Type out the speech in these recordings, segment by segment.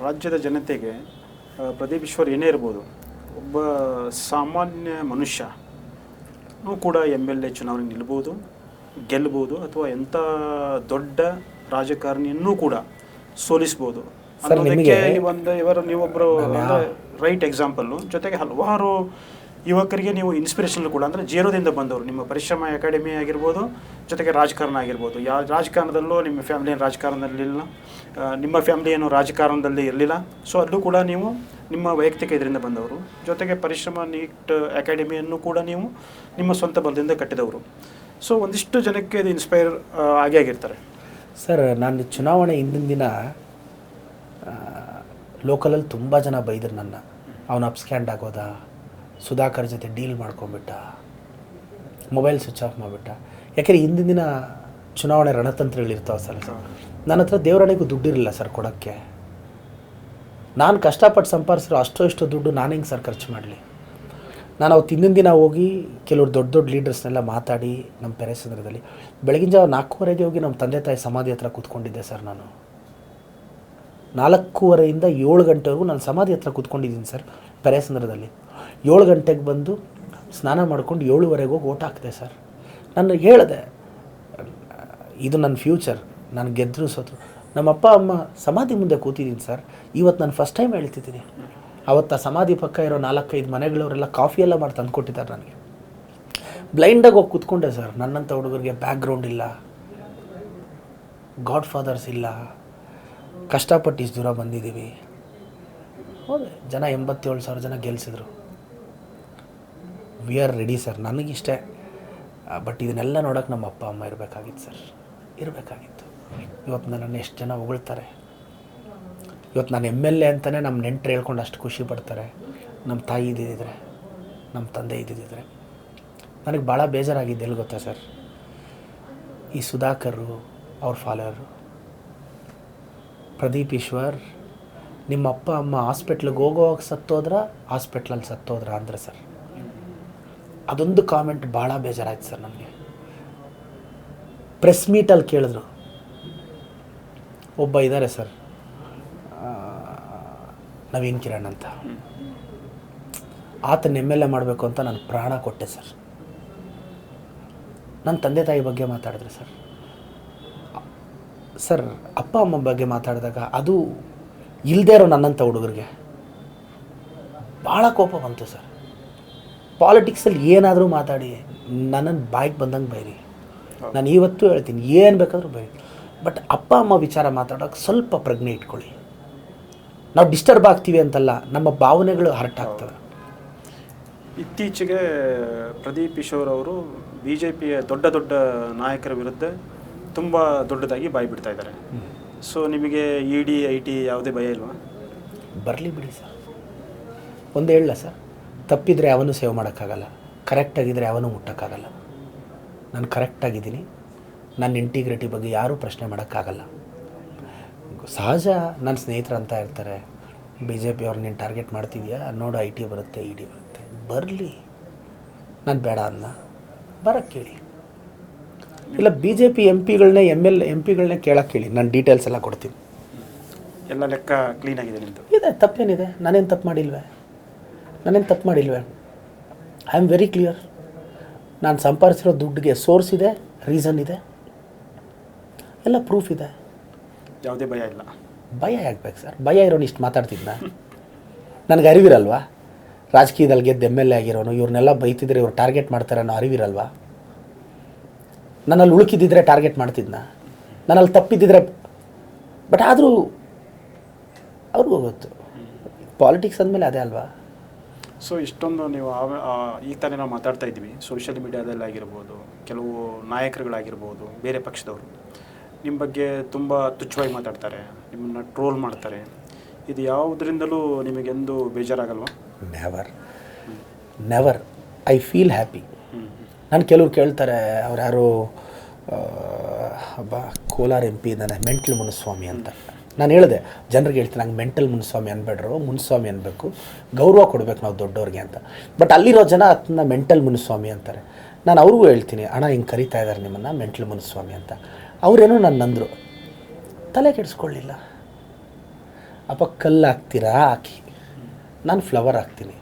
ರಾಜ್ಯದ ಜನತೆಗೆ ಪ್ರದೀಪ್ ಈಶ್ವರ್ ಏನೇ ಇರ್ಬೋದು ಒಬ್ಬ ಸಾಮಾನ್ಯ ಮನುಷ್ಯ ಕೂಡ ಎಂ ಎಲ್ ಎ ಚುನಾವಣೆ ನಿಲ್ಬೋದು ಗೆಲ್ಬೋದು ಅಥವಾ ಎಂಥ ದೊಡ್ಡ ರಾಜಕಾರಣಿಯನ್ನೂ ಕೂಡ ಸೋಲಿಸ್ಬೋದು ಅದಕ್ಕೆ ಅನ್ನೋದಕ್ಕೆ ಈ ಒಂದು ಇವರು ನೀವೊಬ್ಬರು ರೈಟ್ ಎಕ್ಸಾಂಪಲ್ಲು ಜೊತೆಗೆ ಹಲವಾರು ಯುವಕರಿಗೆ ನೀವು ಇನ್ಸ್ಪಿರೇಷನ್ ಕೂಡ ಅಂದರೆ ಜೀರೋದಿಂದ ಬಂದವರು. ನಿಮ್ಮ ಪರಿಶ್ರಮ ಅಕಾಡೆಮಿ ಆಗಿರ್ಬೋದು, ಜೊತೆಗೆ ರಾಜಕಾರಣ ಆಗಿರ್ಬೋದು. ಯಾವ ರಾಜಕಾರಣದಲ್ಲೂ ನಿಮ್ಮ ಫ್ಯಾಮಿಲಿ ಏನು ರಾಜಕಾರಣದಲ್ಲಿಲ್ಲ ನಿಮ್ಮ ಫ್ಯಾಮಿಲಿ ಏನು ರಾಜಕಾರಣದಲ್ಲಿ ಇರಲಿಲ್ಲ. ಸೊ ಅಲ್ಲೂ ಕೂಡ ನೀವು ನಿಮ್ಮ ವೈಯಕ್ತಿಕ ಇದರಿಂದ ಬಂದವರು. ಜೊತೆಗೆ ಪರಿಶ್ರಮ ನೀಟ್ ಅಕಾಡೆಮಿಯನ್ನು ಕೂಡ ನೀವು ನಿಮ್ಮ ಸ್ವಂತ ಬಲದಿಂದ ಕಟ್ಟಿದವರು. ಸೊ ಒಂದಿಷ್ಟು ಜನಕ್ಕೆ ಇದು ಇನ್ಸ್ಪೈರ್ ಆಗೇ ಆಗಿರ್ತಾರೆ. ಸರ್ ನಾನು ಚುನಾವಣೆ ಹಿಂದಿನ ದಿನ ಲೋಕಲಲ್ಲಿ ತುಂಬ ಜನ ಬೈದರು ನನ್ನ. ಅವನು ಅಪ್ಸ್ಕ್ಯಾಂಡ್ ಆಗೋದ? ಸುಧಾಕರ್ ಜೊತೆ ಡೀಲ್ ಮಾಡ್ಕೊಂಬಿಟ್ಟ ಮೊಬೈಲ್ ಸ್ವಿಚ್ ಆಫ್ ಮಾಡಿಬಿಟ್ಟ. ಯಾಕೆಂದರೆ ಹಿಂದಿನ ದಿನ ಚುನಾವಣೆ ರಣತಂತ್ರಗಳಿರ್ತಾವೆ ಸರ್. ನನ್ನ ಹತ್ರ ದೇವರಾಣಿಗೂ ದುಡ್ಡಿರಲಿಲ್ಲ ಸರ್ ಕೊಡೋಕ್ಕೆ. ನಾನು ಕಷ್ಟಪಟ್ಟು ಸಂಪಾದಿಸಿರೋ ಅಷ್ಟೋ ಇಷ್ಟು ದುಡ್ಡು ನಾನು ಹೆಂಗೆ ಸರ್ ಖರ್ಚು ಮಾಡಲಿ? ನಾನು ಅವತ್ತು ಹಿಂದಿನ ದಿನ ಹೋಗಿ ಕೆಲವ್ರು ದೊಡ್ಡ ದೊಡ್ಡ ಲೀಡರ್ಸ್ನೆಲ್ಲ ಮಾತಾಡಿ ನಮ್ಮ ಪೆರೆಸಂದ್ರದಲ್ಲಿ ಬೆಳಗಿನ ಜಾವ ನಾಲ್ಕೂವರೆಗೆ ಹೋಗಿ ನಮ್ಮ ತಂದೆ ತಾಯಿ ಸಮಾಧಿ ಹತ್ರ ಕೂತ್ಕೊಂಡಿದ್ದೆ ಸರ್ ನಾನು. ನಾಲ್ಕೂವರೆಯಿಂದ ಏಳು ಗಂಟೆವರೆಗೂ ನಾನು ಸಮಾಧಿ ಹತ್ರ ಕೂತ್ಕೊಂಡಿದ್ದೀನಿ ಸರ್ ಪೆರೆಸಂದ್ರದಲ್ಲಿ ಏಳು ಗಂಟೆಗೆ ಬಂದು ಸ್ನಾನ ಮಾಡ್ಕೊಂಡು ಏಳುವರೆಗೆ ಹೋಗಿ ಓಟ್ ಹಾಕಿದೆ ಸರ್. ನಾನು ಹೇಳಿದೆ, ಇದು ನನ್ನ ಫ್ಯೂಚರ್, ನಾನು ಗೆದ್ದರು ಸೋತು ನಮ್ಮ ಅಪ್ಪ ಅಮ್ಮ ಸಮಾಧಿ ಮುಂದೆ ಕೂತಿದ್ದೀನಿ ಸರ್. ಇವತ್ತು ನಾನು ಫಸ್ಟ್ ಟೈಮ್ ಹೇಳ್ತಿದ್ದೀನಿ. ಅವತ್ತು ಆ ಸಮಾಧಿ ಪಕ್ಕ ಇರೋ ನಾಲ್ಕೈದು ಮನೆಗಳವರೆಲ್ಲ ಕಾಫಿ ಎಲ್ಲ ಮಾಡಿ ತಂದು ಕೊಟ್ಟಿದ್ದಾರೆ ನನಗೆ ಬ್ಲೈಂಡಾಗಿ ಹೋಗಿ ಕೂತ್ಕೊಂಡೆ ಸರ್. ನನ್ನಂಥ ಹುಡುಗರಿಗೆ ಬ್ಯಾಕ್ಗ್ರೌಂಡ್ ಇಲ್ಲ. ಗಾಡ್ ಫಾದರ್ಸ್ ಇಲ್ಲ. ಕಷ್ಟಪಟ್ಟು ಇಷ್ಟು ದೂರ ಬಂದಿದ್ದೀವಿ. ಹೋದೆ, ಜನ ಎಂಬತ್ತೇಳು ಸಾವಿರ ಜನ ಗೆಲ್ಸಿದ್ರು. ವಿ ಆರ್ ರೆಡಿ ಸರ್ ನನಗಿಷ್ಟೇ. ಬಟ್ ಇದನ್ನೆಲ್ಲ ನೋಡೋಕ್ಕೆ ನಮ್ಮ ಅಪ್ಪ, ಅಮ್ಮ ಇರಬೇಕಾಗಿತ್ತು ಸರ್ ಇರಬೇಕಾಗಿತ್ತು. ಇವತ್ತು ನನ್ನನ್ನು ಎಷ್ಟು ಜನ ಹೊಗಳ್ತಾರೆ. ಇವತ್ತು ನಾನು ಎಂ ಎಲ್ ಎ ಅಂತಲೇ ನಮ್ಮ ನೆಂಟರು ಹೇಳ್ಕೊಂಡು ಅಷ್ಟು ಖುಷಿ ಪಡ್ತಾರೆ. ನಮ್ಮ ತಾಯಿ ಇದ್ದಿದ್ದರೆ ನಮ್ಮ ತಂದೆ ಇದ್ದಿದ್ದರೆ ನನಗೆ ಭಾಳ ಬೇಜಾರಾಗಿದ್ದು, ಎಲ್ಲಿ ಗೊತ್ತಾ ಸರ್ ಈ ಸುಧಾಕರ್ರು, ಅವ್ರ ಫಾಲೋರು ಪ್ರದೀಪ್ ಈಶ್ವರ್, ನಿಮ್ಮ ಅಪ್ಪ, ಅಮ್ಮ ಹಾಸ್ಪಿಟ್ಲಿಗೆ ಹೋಗೋವಾಗ ಸತ್ತೋದ್ರ ಹಾಸ್ಪಿಟ್ಲಲ್ಲಿ ಸತ್ತೋದ್ರ ಅಂದರೆ ಸರ್ ಅದೊಂದು ಕಾಮೆಂಟ್ ಭಾಳ ಬೇಜಾರಾಯ್ತು ಸರ್ ನನಗೆ ಪ್ರೆಸ್ ಮೀಟಲ್ಲಿ ಕೇಳಿದ್ರು. ಒಬ್ಬ ಇದ್ದಾರೆ ಸರ್. ನವೀನ್ ಕಿರಣ್ ಅಂತ. ಆತ ಎಂ ಎಲ್ ಎ ಮಾಡಬೇಕು ಅಂತ ನಾನು ಪ್ರಾಣ ಕೊಟ್ಟೆ ಸರ್. ನನ್ನ ತಂದೆ ತಾಯಿ ಬಗ್ಗೆ ಮಾತಾಡಿದ್ರೆ ಸರ್. ಸರ್, ಅಪ್ಪ, ಅಮ್ಮ ಬಗ್ಗೆ ಮಾತಾಡಿದಾಗ ಅದು ಇಲ್ಲದೇ ಇರೋ ನನ್ನಂಥ ಹುಡುಗರಿಗೆ ಭಾಳ ಕೋಪ ಬಂತು ಸರ್. ಪಾಲಿಟಿಕ್ಸಲ್ಲಿ ಏನಾದರೂ ಮಾತಾಡಿ ನನ್ನನ್ನು ಬಾಯಿಗೆ ಬಂದಂಗೆ ಬೈರಿ. ನಾನು ಇವತ್ತು ಹೇಳ್ತೀನಿ ಏನು ಬೇಕಾದರೂ ಬೈರಿ. ಬಟ್ ಅಪ್ಪ ಅಮ್ಮ ವಿಚಾರ ಮಾತಾಡೋಕೆ ಸ್ವಲ್ಪ ಪ್ರಜ್ಞೆ ಇಟ್ಕೊಳ್ಳಿ. ನಾವು ಡಿಸ್ಟರ್ಬ್ ಆಗ್ತೀವಿ ಅಂತಲ್ಲ ನಮ್ಮ ಭಾವನೆಗಳು ಹರ್ಟ್ ಆಗ್ತವೆ. ಇತ್ತೀಚೆಗೆ ಪ್ರದೀಪ್ ಕಿಶೋರ್ ಅವರು ಬಿ ಜೆ ಪಿಯ ದೊಡ್ಡ ದೊಡ್ಡ ನಾಯಕರ ವಿರುದ್ಧ ತುಂಬ ದೊಡ್ಡದಾಗಿ ಬಾಯಿ ಬಿಡ್ತಾ ಇದ್ದಾರೆ. ಸೊ ನಿಮಗೆ ಇ ಡಿ ಐ ಟಿ ಯಾವುದೇ ಭಯ ಇಲ್ವಾ? ಬರಲಿ ಬಿಡಿ ಸರ್. ಒಂದು ಹೇಳಲ್ಲ ಸರ್? ತಪ್ಪಿದರೆ ಅವನು ಸೇವ್ ಮಾಡೋಕ್ಕಾಗಲ್ಲ. ಕರೆಕ್ಟಾಗಿದ್ದರೆ ಅವನು ಮುಟ್ಟೋಕ್ಕಾಗಲ್ಲ. ನಾನು ಕರೆಕ್ಟಾಗಿದ್ದೀನಿ. ನನ್ನ ಇಂಟಿಗ್ರಿಟಿ ಬಗ್ಗೆ ಯಾರೂ ಪ್ರಶ್ನೆ ಮಾಡೋಕ್ಕಾಗಲ್ಲ. ಸಹಜ ನನ್ನ ಸ್ನೇಹಿತರು ಅಂತ ಇರ್ತಾರೆ. ಬಿ ಜೆ ಪಿ ಅವ್ರು ನೀನು ಟಾರ್ಗೆಟ್ ಮಾಡ್ತಿದ್ಯಾ? ನೋಡು ಐ ಟಿ ಬರುತ್ತೆ ಇ ಡಿ ಬರುತ್ತೆ. ಬರಲಿ. ನಾನು ಬೇಡ ಅನ್ನ. ಬರೋಕ್ಕೆ ಕೇಳಿ. ಇಲ್ಲ ಬಿ ಜೆ ಪಿ ಎಂ ಪಿಗಳನ್ನೇ ಎಂ ಎಲ್ ಎಂ ಪಿಗಳನ್ನೇ ಕೇಳೋಕ್ಕೆ ಕೇಳಿ. ನಾನು ಡೀಟೇಲ್ಸ್ ಎಲ್ಲ ಕೊಡ್ತೀನಿ. ಎಲ್ಲ ಲೆಕ್ಕ ಕ್ಲೀನ್ ಆಗಿದೆ ನಿಮ್ಮದು ಇದೆ ತಪ್ಪೇನಿದೆ. ನಾನೇನು ತಪ್ಪು ಮಾಡಿಲ್ವೇ? ನಾನೇನು ತಪ್ಪು ಮಾಡಿಲ್ವೇ? ಐ ಆಮ್ ವೆರಿ ಕ್ಲಿಯರ್ ನಾನು ಸಂಪಾದಿಸಿರೋ ದುಡ್ಡಿಗೆ ಸೋರ್ಸ್ ಇದೆ ರೀಸನ್ ಇದೆ. ಎಲ್ಲ ಪ್ರೂಫ್ ಇದೆ. ಯಾವುದೇ ಭಯ ಇಲ್ಲ. ಭಯ ಆಗ್ಬೇಕು ಸರ್ ಭಯ ಇರೋನು ಇಷ್ಟು ಮಾತಾಡ್ತಿದ್ನಾ? ನನಗೆ ಅರಿವಿರಲ್ವಾ? ರಾಜಕೀಯದಲ್ಲಿ ಗೆದ್ದು ಎಂ ಎಲ್ ಎ ಆಗಿರೋನು ಇವ್ರನ್ನೆಲ್ಲ ಬೈತಿದ್ರೆ ಇವ್ರು ಟಾರ್ಗೆಟ್ ಮಾಡ್ತಾರೆ ಅನ್ನೋ ಅರಿವಿರಲ್ವಾ? ನನ್ನಲ್ಲಿ ಉಳುಕಿದ್ದಿದ್ರೆ ಟಾರ್ಗೆಟ್ ಮಾಡ್ತಿದ್ನ? ನನ್ನಲ್ಲಿ ತಪ್ಪಿದ್ದಿದ್ರೆ ಬಟ್ ಆದರೂ ಅವ್ರಿಗೂ ಗೊತ್ತು. ಪಾಲಿಟಿಕ್ಸ್ ಅಂದಮೇಲೆ ಅದೇ ಅಲ್ವಾ? ಸೊ ಇಷ್ಟೊಂದು ನೀವು ಈಗ ತಾನೇ ನಾವು ಮಾತಾಡ್ತಾ ಇದ್ದೀವಿ. ಸೋಷಿಯಲ್ ಮೀಡಿಯಾದಲ್ಲಿ ಆಗಿರ್ಬೋದು ಕೆಲವು ನಾಯಕರುಗಳಾಗಿರ್ಬೋದು ಬೇರೆ ಪಕ್ಷದವರು. ನಿಮ್ಮ ಬಗ್ಗೆ ತುಂಬ ತುಚ್ಛವಾಗಿ ಮಾತಾಡ್ತಾರೆ ನಿಮ್ಮನ್ನ ಟ್ರೋಲ್ ಮಾಡ್ತಾರೆ. ಇದು ಯಾವುದರಿಂದಲೂ ನಿಮಗೆಂದು ಬೇಜಾರಾಗಲ್ವಾ? Never never I feel happy ನಾನು ಕೆಲವ್ರು ಕೇಳ್ತಾರೆ ಅವ್ರು ಯಾರು ಒಬ್ಬ ಕೋಲಾರ ಎಂ ಪಿ ಇದ್ದಾನೆ ಮೆಂಟಲ್ ಮುನಸ್ವಾಮಿ ಅಂತ. ನಾನು ಹೇಳಿದೆ, ಜನರಿಗೆ ಹೇಳ್ತೀನಿ, ನಂಗೆ ಮೆಂಟಲ್ ಮುನ್ಸ್ವಾಮಿ ಅನ್ಬೇಡ್ರು, ಮುನಿಸ್ವಾಮಿ ಅನ್ಬೇಕು, ಗೌರವ ಕೊಡ್ಬೇಕು ನಾವು ದೊಡ್ಡವ್ರಿಗೆ ಅಂತ. ಬಟ್ ಅಲ್ಲಿರೋ ಜನ ಅದನ್ನ ಮೆಂಟಲ್ ಮುನಿಸ್ವಾಮಿ ಅಂತಾರೆ. ನಾನು ಅವ್ರಿಗೂ ಹೇಳ್ತೀನಿ, ಅಣ್ಣ, ಹಿಂಗೆ ಕರಿತಾ ಇದ್ದಾರೆ ನಿಮ್ಮನ್ನು, ಮೆಂಟಲ್ ಮುನಿಸ್ವಾಮಿ ಅಂತ. ಅವರೇನೋ ನನ್ನ ನಂದರು, ತಲೆ ಕೆಡಿಸ್ಕೊಳ್ಳಿಲ್ಲ. ಅಪ್ಪ, ಕಲ್ಲು ಹಾಕ್ತೀರಾ? ಹಾಕಿ. ನಾನು ಫ್ಲವರ್ ಹಾಕ್ತೀನಿ.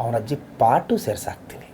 ಅವನ ಅಜ್ಜಿ ಪಾಟು ಸೇರ್ಸಾಕ್ತೀನಿ.